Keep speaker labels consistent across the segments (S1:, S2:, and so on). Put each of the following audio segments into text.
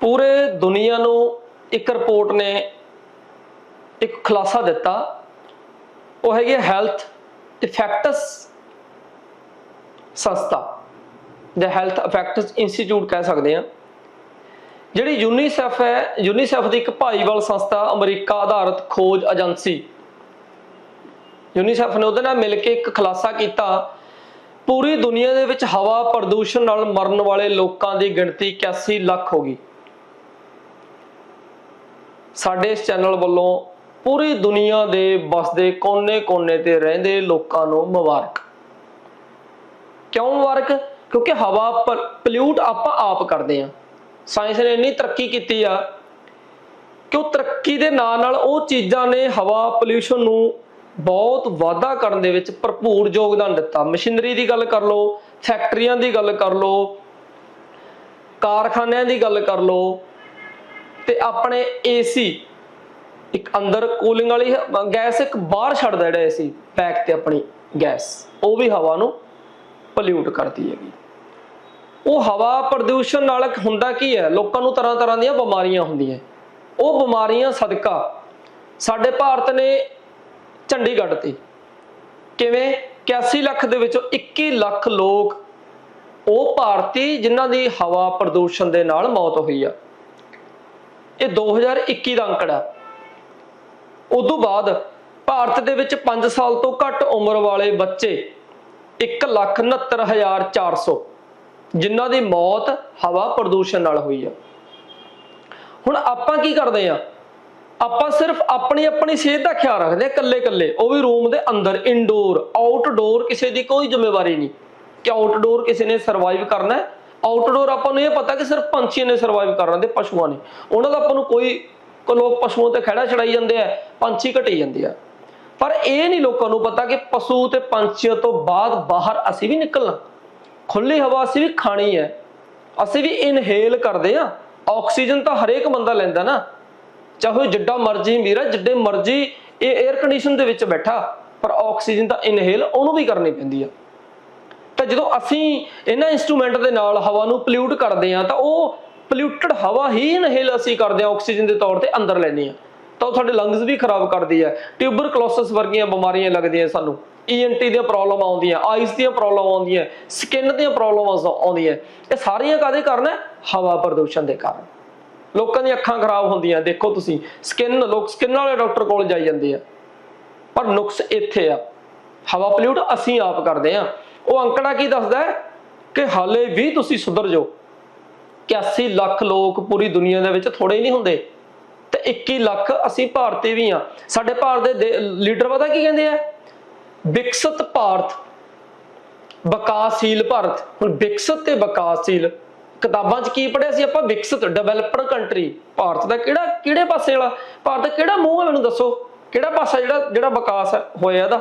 S1: ਪੂਰੇ ਦੁਨੀਆ ਨੂੰ ਇੱਕ ਰਿਪੋਰਟ ਨੇ ਇੱਕ ਖੁਲਾਸਾ ਦਿੱਤਾ। ਉਹ ਹੈਗੀ ਹੈਲਥ ਇਫੈਕਟਸ ਸੰਸਥਾ। ਜਾਂ ਹੈਲਥ ਇਫੈਕਟਸ ਇੰਸਟੀਚਿਊਟ ਕਹਿ ਸਕਦੇ ਆ ਜਿਹੜੀ ਯੂਨੀਸੈਫ ਹੈ, ਯੂਨੀਸੈਫ ਦੀ ਇੱਕ ਭਾਈਵਾਲ ਸੰਸਥਾ, ਅਮਰੀਕਾ ਆਧਾਰਿਤ ਖੋਜ ਏਜੰਸੀ। ਯੂਨੀਸੈਫ ਨੇ ਉਹਦੇ ਨਾਲ ਮਿਲ ਕੇ ਇੱਕ ਖੁਲਾਸਾ ਕੀਤਾ। ਪੂਰੀ ਦੁਨੀਆ ਦੇ ਵਿੱਚ ਹਵਾ ਪ੍ਰਦੂਸ਼ਣ ਨਾਲ ਮਰਨ ਵਾਲੇ ਲੋਕਾਂ ਦੀ ਗਿਣਤੀ 81 ਲੱਖ ਹੋ ਗਈ। ਸਾਡੇ ਇਸ ਚੈਨਲ ਵੱਲੋਂ ਪੂਰੀ ਦੁਨੀਆ ਦੇ ਵਸਦੇ ਕੋਨੇ-ਕੋਨੇ ਤੇ ਰਹਿੰਦੇ ਲੋਕਾਂ ਨੂੰ ਮੁਬਾਰਕ। ਕਿਉਂ ਮੁਬਾਰਕ? ਕਿਉਂਕਿ ਹਵਾ ਪੋਲਿਊਟ ਆਪਾਂ ਆਪ ਕਰਦੇ ਆ ਸਾਇੰਸ ਨੇ ਇੰਨੀ ਤਰੱਕੀ ਕੀਤੀ ਆ ਕਿ ਉਹ ਤਰੱਕੀ ਦੇ ਨਾਲ ਨਾਲ ਉਹ ਚੀਜ਼ਾਂ ਨੇ ਹਵਾ ਪੋਲਿਊਸ਼ਨ ਨੂੰ ਬਹੁਤ ਵਾਧਾ ਕਰਨ ਦੇ ਵਿੱਚ ਭਰਪੂਰ ਯੋਗਦਾਨ ਦਿੱਤਾ। ਮਸ਼ੀਨਰੀ ਦੀ ਗੱਲ ਕਰ ਲਓ, ਫੈਕਟਰੀਆਂ ਦੀ ਗੱਲ ਕਰ ਲਓ, ਕਾਰਖਾਨਿਆਂ ਦੀ ਗੱਲ ਕਰ ਲਓ ਤੇ ਆਪਣੇ ਏਸੀ ਇੱਕ ਅੰਦਰ ਕੂਲਿੰਗ ਵਾਲੀ ਗੈਸ ਇੱਕ ਬਾਹਰ ਛੱਡਦਾ ਜਿਹੜਾ ਏਸੀ ਪੈਕ ਤੇ ਆਪਣੀ ਗੈਸ। ਉਹ ਵੀ ਹਵਾ ਨੂੰ ਪੋਲਿਊਟ ਕਰਦੀ ਹੈਗੀ। ਉਹ ਹਵਾ ਪ੍ਰਦੂਸ਼ਣ ਨਾਲ ਹੁੰਦਾ ਕੀ ਹੈ, ਲੋਕਾਂ ਨੂੰ ਤਰ੍ਹਾਂ ਤਰ੍ਹਾਂ ਦੀਆਂ ਬਿਮਾਰੀਆਂ ਹੁੰਦੀਆਂ। ਉਹ ਬਿਮਾਰੀਆਂ ਸਦਕਾ ਸਾਡੇ ਭਾਰਤ ਨੇ ਚੰਡੀਗੜ੍ਹ ਤੇ। ਕਿਵੇਂ? 81 ਲੱਖ ਦੇ ਵਿੱਚੋਂ 21 ਲੱਖ ਲੋਕ ਉਹ ਭਾਰਤੀ ਜਿਨ੍ਹਾਂ ਦੀ ਹਵਾ ਪ੍ਰਦੂਸ਼ਣ ਦੇ ਨਾਲ ਮੌਤ ਹੋਈ ਆ। ਇਹ 2021 ਦਾ ਅੰਕੜਾ ਉਦੋਂ ਬਾਅਦ ਭਾਰਤ ਦੇ ਵਿੱਚ 5 ਸਾਲ ਤੋਂ ਘੱਟ ਉਮਰ ਵਾਲੇ ਬੱਚੇ 169400 ਜਿਨ੍ਹਾਂ ਦੀ ਮੌਤ ਹਵਾ ਪ੍ਰਦੂਸ਼ਣ ਨਾਲ ਹੋਈ ਆ। ਹੁਣ ਆਪਾਂ ਕੀ ਕਰਦੇ ਆ? ਆਪਾਂ ਸਿਰਫ ਆਪਣੀ ਆਪਣੀ ਸਿਹਤ ਦਾ ਖਿਆਲ ਰੱਖਦੇ ਆ ਇਕੱਲੇ ਇਕੱਲੇ। ਉਹ ਵੀ ਰੂਮ ਦੇ ਅੰਦਰ ਇਨਡੋਰ ਆਊਟਡੋਰ ਕਿਸੇ ਦੀ ਕੋਈ ਜ਼ਿੰਮੇਵਾਰੀ ਨਹੀਂ। ਕਿ ਆਊਟਡੋਰ ਕਿਸੇ ਨੇ ਸਰਵਾਈਵ ਕਰਨਾ ਹੈ। ਆਊਟਡੋਰ ਆਪਾਂ ਨੂੰ ਇਹ ਪਤਾ ਕਿ ਸਿਰਫ ਪੰਛੀਆਂ ਨੇ ਸਰਵਾਈਵ ਕਰਨਾ ਤੇ ਪਸ਼ੂਆਂ ਨੇ। ਉਹਨਾਂ ਦਾ ਆਪਾਂ ਨੂੰ ਕੋਈ ਕੋ ਲੋਕ ਪਸ਼ੂਆਂ ਤੇ ਖੜਾ ਛੜਾਈ ਜਾਂਦੇ ਆ, ਪੰਛੀ ਘਟੀ ਜਾਂਦੇ ਆ। ਪਰ ਇਹ ਨਹੀਂ ਲੋਕਾਂ ਨੂੰ ਪਤਾ ਕਿ ਪਸ਼ੂ ਤੇ ਪੰਛੀਆਂ ਤੋਂ ਬਾਅਦ ਬਾਹਰ ਅਸੀਂ ਵੀ ਨਿਕਲਣਾ। ਖੁੱਲੀ ਹਵਾ ਅਸੀਂ ਵੀ ਖਾਣੀ ਹੈ। ਅਸੀਂ ਵੀ ਇਨਹੇਲ ਕਰਦੇ ਆ ਆਕਸੀਜਨ ਤਾਂ ਹਰੇਕ ਬੰਦਾ ਲੈਂਦਾ ਨਾ। ਚਾਹੇ ਉਹ ਜਿੱਡਾ ਮਰਜ਼ੀ ਵੀਰਾ ਜਿੱਡੇ ਮਰਜ਼ੀ ਇਹ 에ਅਰ ਕੰਡੀਸ਼ਨ ਦੇ ਵਿੱਚ ਬੈਠਾ, ਪਰ ਆਕਸੀਜਨ ਤਾਂ ਇਨਹੇਲ ਉਹਨੂੰ ਵੀ ਕਰਨੀ ਪੈਂਦੀ ਆ। ਤਾਂ ਜਦੋਂ ਅਸੀਂ ਇਹਨਾਂ ਇਨਸਟਰੂਮੈਂਟ ਦੇ ਨਾਲ ਹਵਾ ਨੂੰ ਪੋਲਿਊਟ ਕਰਦੇ ਆ ਤਾਂ ਉਹ ਪੋਲਿਊਟਡ ਹਵਾ ਹੀ ਇਨਹੇਲ ਅਸੀਂ ਕਰਦੇ ਆ ਆਕਸੀਜਨ ਦੇ ਤੌਰ ਤੇ ਅੰਦਰ ਲੈਂਦੇ ਆ ਤਾਂ ਉਹ ਸਾਡੇ ਲੰਗਸ ਵੀ ਖਰਾਬ ਕਰਦੀ ਹੈ ਟਿਊਬਰਕਲੋਸਿਸ ਵਰਗੀਆਂ ਬਿਮਾਰੀਆਂ ਲੱਗਦੀਆਂ ਸਾਨੂੰ। ਈਐਨਟੀ ਦੀਆਂ ਪ੍ਰੋਬਲਮ ਆਉਂਦੀਆਂ ਆਈਸ ਦੀਆਂ ਪ੍ਰੋਬਲਮ ਆਉਂਦੀਆਂ ਸਕਿਨ ਦੀਆਂ ਪ੍ਰੋਬਲਮਸ ਆਉਂਦੀਆਂ। ਇਹ ਸਾਰੀਆਂ ਕਾਦੇ ਕਾਰਨ ਹੈ ਹਵਾ ਪ੍ਰਦੂਸ਼ਣ ਦੇ ਕਾਰਨ। ਲੋਕਾਂ ਦੀਆਂ ਅੱਖਾਂ ਖਰਾਬ ਹੁੰਦੀਆਂ, ਦੇਖੋ ਤੁਸੀਂ ਸਕਿਨ ਲੋਕ ਸਕਿਨ ਵਾਲੇ ਡਾਕਟਰ ਕੋਲ ਜਾਈ ਜਾਂਦੇ ਆ। ਪਰ ਨੁਕਸ ਇੱਥੇ ਆ। ਹਵਾ ਪੋਲਿਊਟ ਅਸੀਂ ਆਪ ਕਰਦੇ ਆ। ਉਹ ਅੰਕੜਾ ਕੀ ਦੱਸਦਾ ਹੈ? ਕਿ ਹਾਲੇ ਵੀ ਤੁਸੀਂ ਸੁਧਰ ਜਾਓ। 81 ਲੱਖ ਲੋਕ ਪੂਰੀ ਦੁਨੀਆ ਦੇ ਵਿੱਚ ਥੋੜੇ ਨਹੀਂ ਹੁੰਦੇ। ਤੇ 21 ਲੱਖ ਅਸੀਂ ਭਾਰਤੀ ਵੀ ਆ। ਸਾਡੇ ਭਾਰਤ ਦੇ ਦੇ- ਲੀਡਰ ਪਤਾ ਕੀ ਕਹਿੰਦੇ ਆ? ਵਿਕਸਿਤ ਭਾਰਤ, ਵਿਕਾਸਸ਼ੀਲ ਭਾਰਤ। ਹੁਣ ਵਿਕਸਿਤ ਤੇ ਵਿਕਾਸਸ਼ੀਲ ਕਿਤਾਬਾਂ 'ਚ ਕੀ ਪੜ੍ਹਿਆ ਸੀ ਆਪਾਂ? ਵਿਕਸਿਤ ਡਿਵੈਲਪਰ ਕੰਟਰੀ ਭਾਰਤ ਦਾ ਕਿਹੜਾ, ਕਿਹੜੇ ਪਾਸੇ ਵਾਲਾ? ਭਾਰਤ ਦਾ ਕਿਹੜਾ ਮੂੰਹ ਹੈ ਮੈਨੂੰ ਦੱਸੋ? ਕਿਹੜਾ ਪਾਸਾ ਜਿਹੜਾ ਜਿਹੜਾ ਵਿਕਾਸ ਹੋਇਆ ਇਹਦਾ?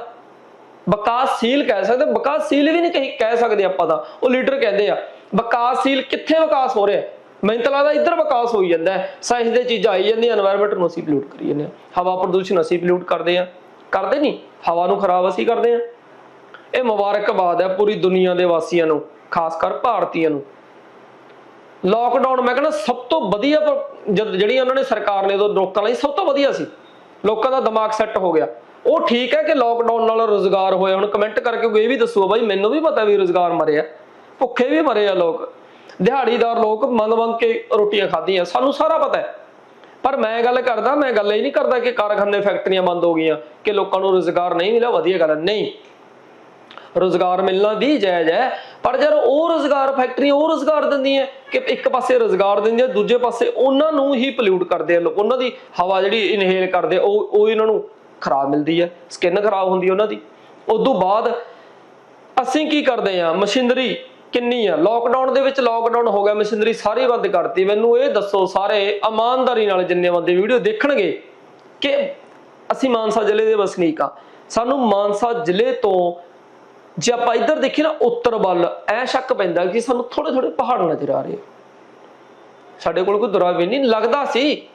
S1: ਵਿਕਾਸਸ਼ੀਲ ਕਹਿ ਸਕਦੇ, ਵਿਕਾਸਸ਼ੀਲ ਵੀ ਨਹੀਂ ਕਹੀ, ਕਹਿ ਸਕਦੇ ਆਪਾਂ ਦਾ ਉਹ ਲੀਡਰ ਕਹਿੰਦੇ ਆ, ਵਿਕਾਸਸ਼ੀਲ ਕਿੱਥੇ ਵਿਕਾਸ ਹੋ ਰਿਹਾ ਮੈਨੂੰ ਤਾਂ ਲੱਗਦਾ ਇੱਧਰ ਵਿਕਾਸ ਹੋਈ ਜਾਂਦਾ ਸਾਇੰਸ ਦੇ ਚੀਜ਼ਾਂ ਆਈ ਜਾਂਦੀਆਂ এনवायरमेंट ਨੂੰ ਅਸੀਂ ਪੋਲੂਟ ਕਰੀ ਜਾਂਦੇ ਆ ਹਵਾ ਪ੍ਰਦੂਸ਼ਣ ਅਸੀਂ ਪੋਲੂਟ ਕਰਦੇ ਆ ਕਰਦੇ ਨਹੀਂ, ਹਵਾ ਨੂੰ ਖਰਾਬ ਅਸੀਂ ਕਰਦੇ ਆ ਇਹ ਮੁਬਾਰਕਬਾਦ ਹੈ ਪੂਰੀ ਦੁਨੀਆ ਦੇ ਵਾਸੀਆਂ ਨੂੰ, ਖਾਸ ਕਰ ਭਾਰਤੀਆਂ ਨੂੰ। ਲੋਕਡਾਊਨ ਮੈਂ ਕਹਿੰਦਾ ਸਭ ਤੋਂ ਵਧੀਆ ਪ- ਜਿਹੜੀ ਉਹਨਾਂ ਨੇ ਸਰਕਾਰ ਨੇ ਉਦੋਂ ਲੋਕਾਂ ਲਈ ਸਭ ਤੋਂ ਵਧੀਆ ਸੀ। ਲੋਕਾਂ ਦਾ ਦਿਮਾਗ ਸੈੱਟ ਹੋ ਗਿਆ। ਉਹ ਠੀਕ ਹੈ ਕਿ ਲੋਕਡਾਊਨ ਨਾਲ ਰੋਜ਼ਗਾਰ ਹੋਇਆ। ਹੁਣ ਕਮੈਂਟ ਕਰਕੇ ਕੋਈ ਇਹ ਵੀ ਦੱਸੋ ਬਾਈ, ਮੈਨੂੰ ਵੀ ਪਤਾ ਵੀ ਰੋਜ਼ਗਾਰ ਮਰਿਆ। ਭੁੱਖੇ ਵੀ ਮਰੇ ਆ ਲੋਕ। ਦਿਹਾੜੀਦਾਰ ਲੋਕ ਮੰਗ ਮੰਗ ਕੇ ਰੋਟੀਆਂ ਖਾਧੀਆਂ। ਸਾਨੂੰ ਸਾਰਾ ਪਤਾ ਹੈ। ਪਰ ਮੈਂ ਗੱਲ ਕਰਦਾ, ਮੈਂ ਗੱਲ ਇਹ ਨਹੀਂ ਕਰਦਾ ਕਿ ਕਾਰਖਾਨੇ, ਫੈਕਟਰੀਆਂ ਬੰਦ ਹੋ ਗਈਆਂ, ਕਿ ਲੋਕਾਂ ਨੂੰ ਰੋਜ਼ਗਾਰ ਨਹੀਂ ਮਿਲਿਆ। ਵਧੀਆ ਗੱਲ ਹੈ। ਨਹੀਂ। ਰੋਜ਼ਗਾਰ ਮਿਲਣਾ ਵੀ ਜਾਇਜ਼ ਹੈ। ਪਰ ਜਦ ਉਹ ਰੋਜ਼ਗਾਰ ਫੈਕਟਰੀਆਂ ਉਹ ਰੋਜ਼ਗਾਰ ਦਿੰਦੀਆਂ ਕਿ ਇੱਕ ਪਾਸੇ ਰੋਜ਼ਗਾਰ ਦਿੰਦੀਆਂ ਦੂਜੇ ਪਾਸੇ ਉਹਨਾਂ ਨੂੰ ਹੀ ਪੋਲਿਊਟ ਕਰਦੇ ਆ ਲੋਕ। ਉਹਨਾਂ ਦੀ ਹਵਾ ਜਿਹੜੀ ਇਨਹੇਲ ਕਰਦੇ, ਉਹ ਉਹ ਇਹਨਾਂ ਨੂੰ ਖਰਾਬ ਮਿਲਦੀ ਹੈ। ਸਕਿਨ ਖਰਾਬ ਹੁੰਦੀ ਉਹਨਾਂ ਦੀ। ਉਦੋਂ ਬਾਅਦ ਅਸੀਂ ਕੀ ਕਰਦੇ ਆ ਮਸ਼ੀਨਰੀ ਕਿੰਨੀ ਆ? ਲੋਕਡਾਊਨ ਦੇ ਵਿੱਚ ਲੋਕਡਾਊਨ ਹੋ ਗਿਆ, ਮਸ਼ੀਨਰੀ ਸਾਰੀ ਬੰਦ ਕਰਤੀ। ਮੈਨੂੰ ਇਹ ਦੱਸੋ, ਸਾਰੇ ਇਮਾਨਦਾਰੀ ਨਾਲ ਜਿੰਨੇ ਬੰਦੇ ਵੀਡੀਓ ਦੇਖਣਗੇ ਕਿ ਅਸੀਂ ਮਾਨਸਾ ਜ਼ਿਲ੍ਹੇ ਦੇ ਵਸਨੀਕ ਆ। ਸਾਨੂੰ ਮਾਨਸਾ ਜ਼ਿਲ੍ਹੇ ਤੋਂ ਜੇ ਆਪਾਂ ਇੱਧਰ ਦੇਖੀਏ ਨਾ ਉੱਤਰ ਵੱਲ, ਐ ਸ਼ੱਕ ਪੈਂਦਾ ਕਿ ਸਾਨੂੰ ਥੋੜੇ ਥੋੜੇ ਪਹਾੜ ਨਜ਼ਰ ਆ ਰਹੇ ਆ। ਸਾਡੇ ਕੋਲ ਕੋਈ ਦੁਰਾਵੀ ਨਹੀਂ, ਲੱਗਦਾ ਸੀ।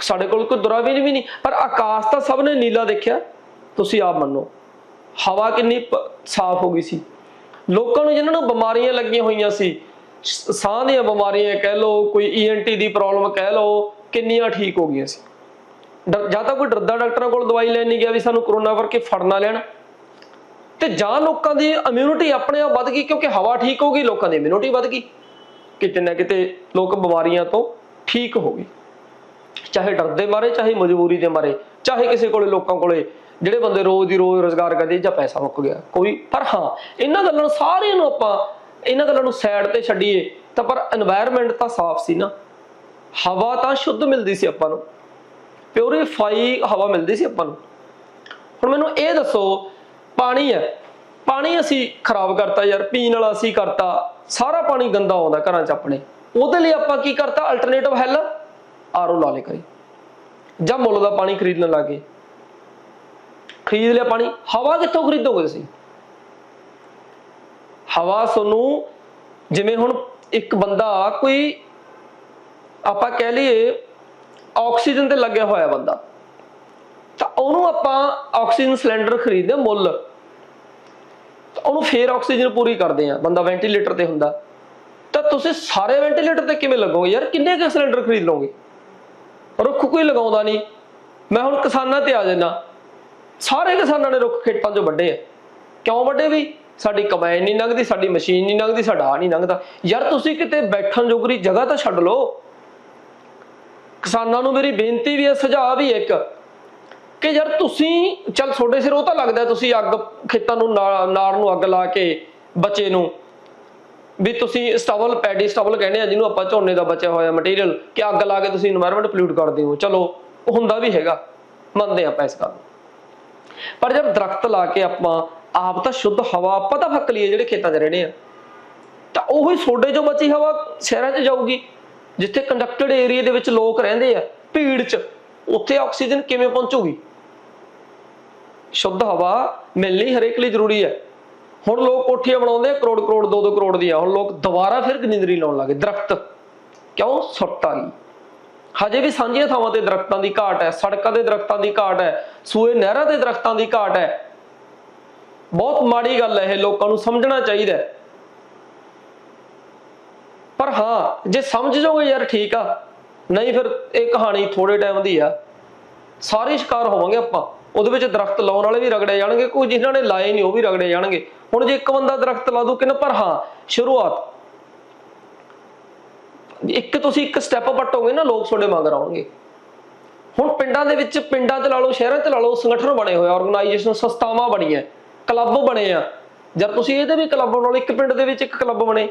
S1: ਸਾਡੇ ਕੋਲ ਕੋਈ ਦੁਰਾਵੀ ਵੀ ਨਹੀਂ, ਪਰ ਆਕਾਸ਼ ਤਾਂ ਸਭ ਨੇ ਨੀਲਾ ਦੇਖਿਆ। ਤੁਸੀਂ ਆਪ ਮੰਨੋ, ਹਵਾ ਕਿੰਨੀ ਪ- ਸਾਫ਼ ਹੋ ਗਈ ਸੀ। ਲੋਕਾਂ ਨੂੰ ਜਿਨ੍ਹਾਂ ਨੂੰ ਬਿਮਾਰੀਆਂ ਲੱਗੀਆਂ ਹੋਈਆਂ ਸੀ, ਸਾਹ ਦੀਆਂ ਬਿਮਾਰੀਆਂ ਕਹਿ ਲਓ, ਕੋਈ ਈਐਨਟੀ ਦੀ ਪ੍ਰੋਬਲਮ ਕਹਿ ਲਓ, ਕਿੰਨੀਆਂ ਠੀਕ ਹੋ ਗਈਆਂ ਸੀ। ਡਰ- ਜਾਂ ਤਾਂ ਕੋਈ ਡਰਦਾ ਡਾਕਟਰਾਂ ਕੋਲ ਦਵਾਈ ਲੈਣ ਨਹੀਂ ਗਿਆ ਵੀ ਸਾਨੂੰ ਕਰੋਨਾ ਕਰਕੇ ਫੜ ਨਾ ਲੈਣ। ਤੇ ਜਾਂ ਲੋਕਾਂ ਦੀ ਇਮਿਊਨਿਟੀ ਆਪਣੇ ਆਪ ਵੱਧ ਗਈ, ਕਿਉਂਕਿ ਹਵਾ ਠੀਕ ਹੋ ਗਈ ਲੋਕਾਂ ਦੀ ਇਮਿਊਨਿਟੀ ਵੱਧ ਗਈ। ਕਿਤੇ ਨਾ ਕਿਤੇ ਲੋਕ ਬਿਮਾਰੀਆਂ ਤੋਂ ਠੀਕ ਹੋ ਗਏ। ਚਾਹੇ ਡਰ ਦੇ ਮਾਰੇ, ਚਾਹੇ ਮਜਬੂਰੀ ਦੇ ਮਾਰੇ, ਚਾਹੇ ਕਿਸੇ ਕੋਲੇ ਲੋਕਾਂ ਕੋਲੇ, ਜਿਹੜੇ ਬੰਦੇ ਰੋਜ਼ ਦੀ ਰੋਜ਼ ਰੋਜ਼ਗਾਰ ਕਰਦੇ ਜਾਂ ਪੈਸਾ ਮੁੱਕ ਗਿਆ, ਕੋਈ। ਪਰ ਹਾਂ, ਇਹਨਾਂ ਗੱਲਾਂ ਨੂੰ ਸਾਰਿਆਂ ਨੂੰ ਆਪਾਂ, ਇਹਨਾਂ ਗੱਲਾਂ ਨੂੰ ਸਾਈਡ ਤੇ ਛੱਡੀਏ, ਤਾਂ ਪਰ এনवायरमेंट ਤਾਂ ਸਾਫ਼ ਸੀ ਨਾ। ਹਵਾ ਤਾਂ ਸ਼ੁੱਧ ਮਿਲਦੀ ਸੀ ਆਪਾਂ ਨੂੰ। ਪਿਓਰੀਫਾਈ ਹਵਾ ਮਿਲਦੀ ਸੀ ਆਪਾਂ ਨੂੰ। ਹੁਣ ਮੈਨੂੰ ਇਹ ਦੱਸੋ ਪਾਣੀ ਹੈ। ਪਾਣੀ ਅਸੀਂ ਖਰਾਬ ਕਰਤਾ ਯਾਰ, ਪੀਣ ਵਾਲਾ ਅਸੀਂ ਕਰਤਾ। ਸਾਰਾ ਪਾਣੀ ਗੰਦਾ ਆਉਂਦਾ ਘਰਾਂ 'ਚ ਆਪਣੇ। ਉਹਦੇ ਲਈ ਆਪਾਂ ਕੀ ਕਰਤਾ? ਅਲਟਰਨੇਟਿਵ ਹੱਲ ਆਰਓ ਲਾ ਲੇ ਕਰੀ ਜਾਂ ਮੁੱਲ ਦਾ ਪਾਣੀ ਖਰੀਦਣ ਲੱਗੇ। ਖਰੀਦ ਲਿਆ ਪਾਣੀ। ਹਵਾ ਕਿੱਥੋਂ ਖਰੀਦੋਗੇ ਤੁਸੀਂ? ਹਵਾ ਤੁਹਾਨੂੰ ਜਿਵੇਂ ਹੁਣ ਇੱਕ ਬੰਦਾ ਕੋਈ ਆਪਾਂ ਕਹਿ ਲਈਏ, ਆਕਸੀਜਨ ਤੇ ਲੱਗਿਆ ਹੋਇਆ ਬੰਦਾ। ਉਹਨੂੰ ਆਪਾਂ ਆਕਸੀਜਨ ਸਿਲੰਡਰ ਖਰੀਦਦੇ ਮੁੱਲ। ਉਹਨੂੰ ਫੇਰ ਆਕਸੀਜਨ ਪੂਰੀ ਕਰਦੇ ਆ ਬੰਦਾ ਵੈਂਟੀਲੇਟਰ ਤੇ ਹੁੰਦਾ। ਤਾਂ ਤੁਸੀਂ ਸਾਰੇ ਵੈਂਟੀਲੇਟਰ ਤੇ ਕਿਵੇਂ ਲੱਗੋਗੇ ਯਾਰ? ਕਿੰਨੇ ਕੁ ਸਿਲੰਡਰ ਖਰੀਦ ਲਓਗੇ? ਰੁੱਖ ਕੋਈ ਲਗਾਉਂਦਾ ਨਹੀਂ। ਮੈਂ ਹੁਣ ਕਿਸਾਨਾਂ ਤੇ ਆ ਜਾਣਾ ਸਾਰੇ ਕਿਸਾਨਾਂ ਨੇ ਰੁੱਖ ਖੇਤਾਂ 'ਚੋਂ ਵੱਢੇ ਆ। ਕਿਉਂ ਵੱਢੇ ਵੀ? ਸਾਡੀ ਕਮਾਈ ਨਹੀਂ ਲੰਘਦੀ, ਸਾਡੀ ਮਸ਼ੀਨ ਨਹੀਂ ਲੰਘਦੀ, ਸਾਡਾ ਆ ਨਹੀਂ ਲੰਘਦਾ। ਯਾਰ ਤੁਸੀਂ ਕਿਤੇ ਬੈਠਣ ਜੋਗਰੀ ਜਗ੍ਹਾ ਤਾਂ ਛੱਡ ਲਓ। ਕਿਸਾਨਾਂ ਨੂੰ ਮੇਰੀ ਬੇਨਤੀ ਵੀ ਹੈ, ਸੁਝਾਅ ਵੀ ਇੱਕ। ਕਿ ਯਾਰ ਤੁਸੀਂ, ਚੱਲ ਤੁਹਾਡੇ ਸਿਰ ਉਹ ਤਾਂ ਲੱਗਦਾ ਤੁਸੀਂ ਅੱਗ ਖੇਤਾਂ ਨੂੰ ਨਾੜ ਨੂੰ ਅੱਗ ਲਾ ਕੇ ਬੱਚੇ ਨੂੰ। ਵੀ ਤੁਸੀਂ ਸਟਬਲ, ਪੈਡੀ ਸਟਬਲ ਕਹਿੰਦੇ ਆ, ਜਿਹਨੂੰ ਆਪਾਂ ਝੋਨੇ ਦਾ ਬਚਿਆ ਹੋਇਆ ਮਟੀਰੀਅਲ ਕਿ ਅੱਗ ਲਾ ਕੇ ਤੁਸੀਂ এনवायरमेंट ਪੋਲੂਟ ਕਰਦੇ ਹੋ। ਚਲੋ, ਹੁੰਦਾ ਵੀ ਹੈਗਾ। ਮੰਨਦੇ ਆਪਾਂ ਇਸ ਗੱਲ ਪਰ ਜਦ ਦਰਖਤ ਲਾ ਕੇ ਆਪਾਂ, ਆਪ ਤਾਂ ਸ਼ੁੱਧ ਹਵਾ, ਆਪਾਂ ਤਾਂ ਫੱਕ ਲਈਏ ਜਿਹੜੇ ਖੇਤਾਂ 'ਚ ਰਹਿੰਦੇ ਆ। ਤਾਂ ਉਹੀ ਸੋਡੇ ਜੋ ਬਚੀ ਹਵਾ ਸ਼ਹਿਰਾਂ 'ਚ ਜਾਊਗੀ, ਜਿੱਥੇ ਕੰਡਕਟਡ ਏਰੀਆ ਦੇ ਵਿੱਚ ਲੋਕ ਰਹਿੰਦੇ ਆ, ਭੀੜ 'ਚ। ਉੱਥੇ ਆਕਸੀਜਨ ਕਿਵੇਂ ਪਹੁੰਚੂਗੀ? ਸ਼ੁੱਧ ਹਵਾ ਮਿਲਣੀ ਹਰੇਕ ਲਈ ਜ਼ਰੂਰੀ ਹੈ। ਹੁਣ ਲੋਕ ਕੋਠੀਆਂ ਬਣਾਉਂਦੇ ਕਰੋੜ ਕਰੋੜ 2-2 ਕਰੋੜ ਦੀਆਂ। ਹੁਣ ਲੋਕ ਦੁਬਾਰਾ ਫਿਰ ਗਨਿੰਦਰੀ ਲਾਉਣ ਲੱਗੇ। ਦਰਖਤ ਕਿਉਂ ਸੁੱਟ ਆ ਗਈ? ਹਜੇ ਵੀ ਸਾਂਝੀਆਂ ਥਾਵਾਂ ਤੇ ਦਰਖਤਾਂ ਦੀ ਘਾਟ ਹੈ, ਸੜਕਾਂ ਤੇ ਦਰਖਤਾਂ ਦੀ ਘਾਟ ਹੈ, ਸੂਏ ਨਹਿਰਾਂ ਤੇ ਦਰਖਤਾਂ ਦੀ ਘਾਟ ਹੈ। ਬਹੁਤ ਮਾੜੀ ਗੱਲ ਹੈ ਇਹ, ਲੋਕਾਂ ਨੂੰ ਸਮਝਣਾ ਚਾਹੀਦਾ ਪਰ ਹਾਂ, ਜੇ ਸਮਝ ਜਾਓਗੇ ਯਾਰ ਠੀਕ ਆ। ਨਹੀਂ, ਫਿਰ ਇਹ ਕਹਾਣੀ ਥੋੜੇ ਟਾਈਮ ਦੀ ਆ। ਸਾਰੇ ਸ਼ਿਕਾਰ ਹੋਵਾਂਗੇ ਆਪਾਂ। ਉਹਦੇ ਵਿੱਚ ਦਰਖਤ ਲਾਉਣ ਵਾਲੇ ਵੀ ਰਗੜੇ ਜਾਣਗੇ, ਕੋਈ ਜਿਨ੍ਹਾਂ ਨੇ ਲਾਏ ਨਹੀਂ ਉਹ ਵੀ ਰਗੜੇ ਜਾਣਗੇ। ਹੁਣ ਜੇ ਇੱਕ ਬੰਦਾ ਦਰਖਤ ਲਾ ਦੂ, ਕਿੰਨਾ ਪਰ ਹਾਂ, ਸ਼ੁਰੂਆਤ। ਇੱਕ ਤੁਸੀਂ ਇੱਕ ਸਟੈਪ ਪਟੋਗੇ ਨਾ, ਲੋਕ ਤੁਹਾਡੇ ਮੰਗ ਆਉਣਗੇ। ਹੁਣ ਪਿੰਡਾਂ ਦੇ ਵਿੱਚ, ਪਿੰਡਾਂ 'ਚ ਲਾ ਲਓ, ਸ਼ਹਿਰਾਂ 'ਚ ਲਾ ਲਓ, ਸੰਗਠਨ ਬਣੇ ਹੋਏ ਆਰਗੇਨਾਈਜੇਸ਼ਨ ਸੰਸਥਾਵਾਂ ਬਣੀਆਂ ਕਲੱਬ ਬਣੇ ਆ। ਜਦ ਤੁਸੀਂ ਇਹਦੇ ਵੀ ਕਲੱਬ ਲਓ, ਇੱਕ ਪਿੰਡ ਦੇ ਵਿੱਚ ਇੱਕ ਕਲੱਬ ਬਣੇ,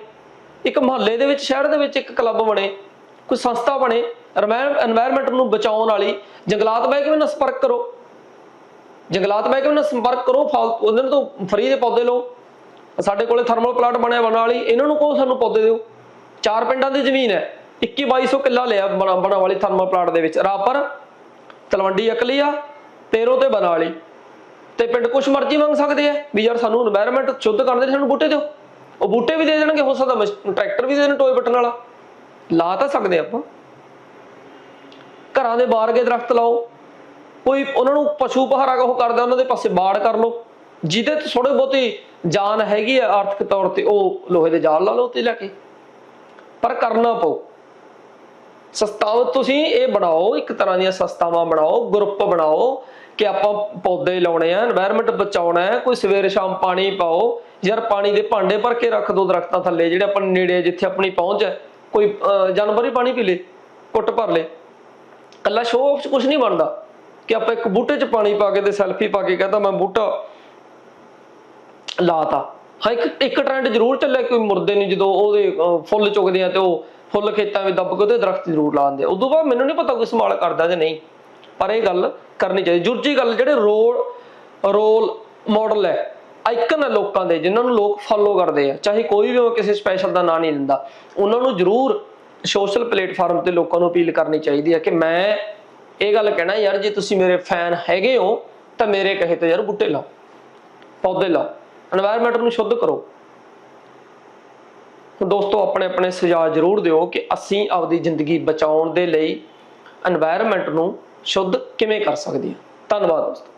S1: ਇੱਕ ਮੁਹੱਲੇ ਦੇ ਵਿੱਚ, ਸ਼ਹਿਰ ਦੇ ਵਿੱਚ ਇੱਕ ਕਲੱਬ ਬਣੇ। ਕੋਈ ਸੰਸਥਾ ਬਣੇ এনवायरमेंट ਨੂੰ ਬਚਾਉਣ ਵਾਲੀ, ਜੰਗਲਾਤ ਮਹਿਕਮੇ ਨਾਲ ਸੰਪਰਕ ਕਰੋ। ਜੰਗਲਾਤ ਮਹਿਕਮੇ ਨਾਲ ਸੰਪਰਕ ਕਰੋ ਉਹਨਾਂ ਤੋਂ ਫਰੀ ਦੇ ਪੌਦੇ ਲਓ। ਸਾਡੇ ਕੋਲੇ ਥਰਮਲ ਪਲਾਂਟ ਬਣਿਆ ਬਣਾ ਵਾਲੀ, ਇਹਨਾਂ ਨੂੰ ਕਹੋ ਸਾਨੂੰ ਪੌਦੇ ਦਿਓ। ਚਾਰ ਪਿੰਡਾਂ ਦੀ ਜ਼ਮੀਨ ਹੈ 21 ਕਿੱਲਾ ਲਿਆ ਬਣਾ ਬਣਾ ਵਾਲੀ ਥਰਮਲ ਪਲਾਂਟ ਦੇ ਵਿੱਚ। ਰਾਪਰ, ਤਲਵੰਡੀ ਅਕਲੀਆ, ਤੇਰੋ ਤੇ ਬਣਾ ਵਾਲੀ ਤੇ ਪਿੰਡ ਕੁਛ ਮਰਜ਼ੀ ਮੰਗ ਸਕਦੇ ਆ, ਵੀ ਯਾਰ ਸਾਨੂੰ এনवायरमेंट ਸ਼ੁੱਧ ਕਰਨ ਦੇ, ਸਾਨੂੰ ਬੂਟੇ ਦਿਓ। ਉਹ ਬੂਟੇ ਵੀ ਦੇ ਦੇਣਗੇ, ਹੋ ਸਕਦਾ ਟਰੈਕਟਰ ਵੀ ਦੇ ਦੇਣ, ਟੋਏ ਬਟਨ ਵਾਲਾ। ਲਾ ਤਾਂ ਸਕਦੇ ਆਪਾਂ। ਘਰਾਂ ਦੇ ਬਾਹਰ ਕੇ ਦਰਖਤ ਲਾਓ। ਕੋਈ ਉਹਨਾਂ ਨੂੰ ਪਸ਼ੂ ਪਹਾਰਾ ਉਹ ਕਰਦਾ, ਉਹਨਾਂ ਦੇ ਪਾਸੇ ਬਾੜ ਕਰ ਲਓ। ਜਿਹਦੇ ਤੇ ਥੋੜੇ ਬਹੁਤੀ ਜਾਨ ਹੈਗੀ ਆ ਆਰਥਿਕ ਤੌਰ ਤੇ, ਉਹ ਲੋਹੇ ਦੇ ਜਾਲ ਲਾ ਲਓ ਤੇ ਲੈ ਕੇ। ਪਰ ਕਰਨਾ ਪਊ। ਸਸਤਾਵ ਤੁਸੀਂ ਇਹ ਬਣਾਓ, ਇੱਕ ਤਰ੍ਹਾਂ ਦੀਆਂ ਸਸਤਾਵਾਂ ਬਣਾਓ ਗਰੁੱਪ ਬਣਾਓ ਕਿ ਆਪਾਂ ਪੌਦੇ ਲਾਉਣੇ ਆ এনवायरमेंट ਬਚਾਉਣਾ ਹੈ, ਕੋਈ ਸਵੇਰੇ ਸ਼ਾਮ ਪਾਣੀ ਪਾਓ। ਯਾਰ ਪਾਣੀ ਦੇ ਭਾਂਡੇ ਭਰ ਕੇ ਰੱਖ ਦੋ ਦਰਖਤਾਂ ਥੱਲੇ, ਜਿਹੜੇ ਆਪਾਂ ਨੇੜੇ ਜਿੱਥੇ ਆਪਣੀ ਪਹੁੰਚ ਹੈ। ਕੋਈ ਅਹ, ਜਾਨਵਰ ਹੀ ਪਾਣੀ ਪੀ ਲੇ ਕੁੱਟ ਭਰ ਲੇ। ਕੱਲਾ ਸ਼ੋਅ ਆਫ ਚ ਕੁਝ ਨਹੀਂ ਬਣਦਾ ਕਿ ਆਪਾਂ ਇੱਕ ਬੂਟੇ 'ਚ ਪਾਣੀ ਪਾ ਕੇ ਤੇ ਸੈਲਫੀ ਪਾ ਕੇ ਕਹਤਾ ਮੈਂ ਬੂਟਾ ਲਾਤਾ। ਹਾਂ ਇੱਕ ਇੱਕ ਟ੍ਰੈਂਡ ਜ਼ਰੂਰ ਚੱਲਿਆ ਕੋਈ ਮੁਰਦੇ ਨਹੀਂ ਜਦੋਂ ਉਹਦੇ ਫੁੱਲ ਚੁਗਦੇ ਆ ਤੇ ਉਹ ਫੁੱਲ ਖੇਤਾਂ ਵਿੱਚ ਦੱਬ ਕੇ ਉਹਦੇ ਦਰਖਤ ਜ਼ਰੂਰ ਲਾ ਦਿੰਦੇ ਉਦੋਂ ਬਾਅਦ ਮੈਨੂੰ ਨਹੀਂ ਪਤਾ ਕੋਈ ਸੰਭਾਲ ਕਰਦਾ ਜਾਂ ਨਹੀਂ ਪਰ ਇਹ ਗੱਲ ਕਰਨੀ ਚਾਹੀਦੀ। ਜੁਰਜੀ ਗੱਲ ਜਿਹੜੇ ਰੋਲ ਰੋਲ ਮਾਡਲ ਹੈ ਆਈਕਨ ਹੈ ਲੋਕਾਂ ਦੇ, ਜਿਨ੍ਹਾਂ ਨੂੰ ਲੋਕ ਫੋਲੋ ਕਰਦੇ ਆ, ਚਾਹੇ ਕੋਈ ਵੀ ਉਹ ਕਿਸੇ ਸਪੈਸ਼ਲ ਦਾ ਨਾਂ ਨਹੀਂ ਲੈਂਦਾ, ਉਹਨਾਂ ਨੂੰ ਜ਼ਰੂਰ ਸੋਸ਼ਲ ਪਲੇਟਫਾਰਮ ਤੇ ਲੋਕਾਂ ਨੂੰ ਅਪੀਲ ਕਰਨੀ ਚਾਹੀਦੀ ਹੈ ਕਿ ਮੈਂ ਇਹ ਗੱਲ ਕਹਿਣਾ, ਯਾਰ, ਜੇ ਤੁਸੀਂ ਮੇਰੇ ਫੈਨ ਹੈਗੇ ਹੋ, ਤਾਂ ਮੇਰੇ ਕਹੇ ਤੇ ਯਾਰ ਬੁੱਟੇ ਲਾਓ, ਪੌਦੇ ਲਾਓ এনवायरमेंट ਨੂੰ ਸ਼ੁੱਧ ਕਰੋ। ਦੋਸਤੋ, ਆਪਣੇ ਆਪਣੇ ਸੁਝਾਅ ਜ਼ਰੂਰ ਦਿਓ ਕਿ ਅਸੀਂ ਆਪਦੀ ਜ਼ਿੰਦਗੀ ਬਚਾਉਣ ਦੇ ਲਈ এনवायरमेंट ਨੂੰ ਸ਼ੁੱਧ ਕਿਵੇਂ ਕਰ ਸਕਦੇ ਹਾਂ। ਧੰਨਵਾਦ ਦੋਸਤੋ।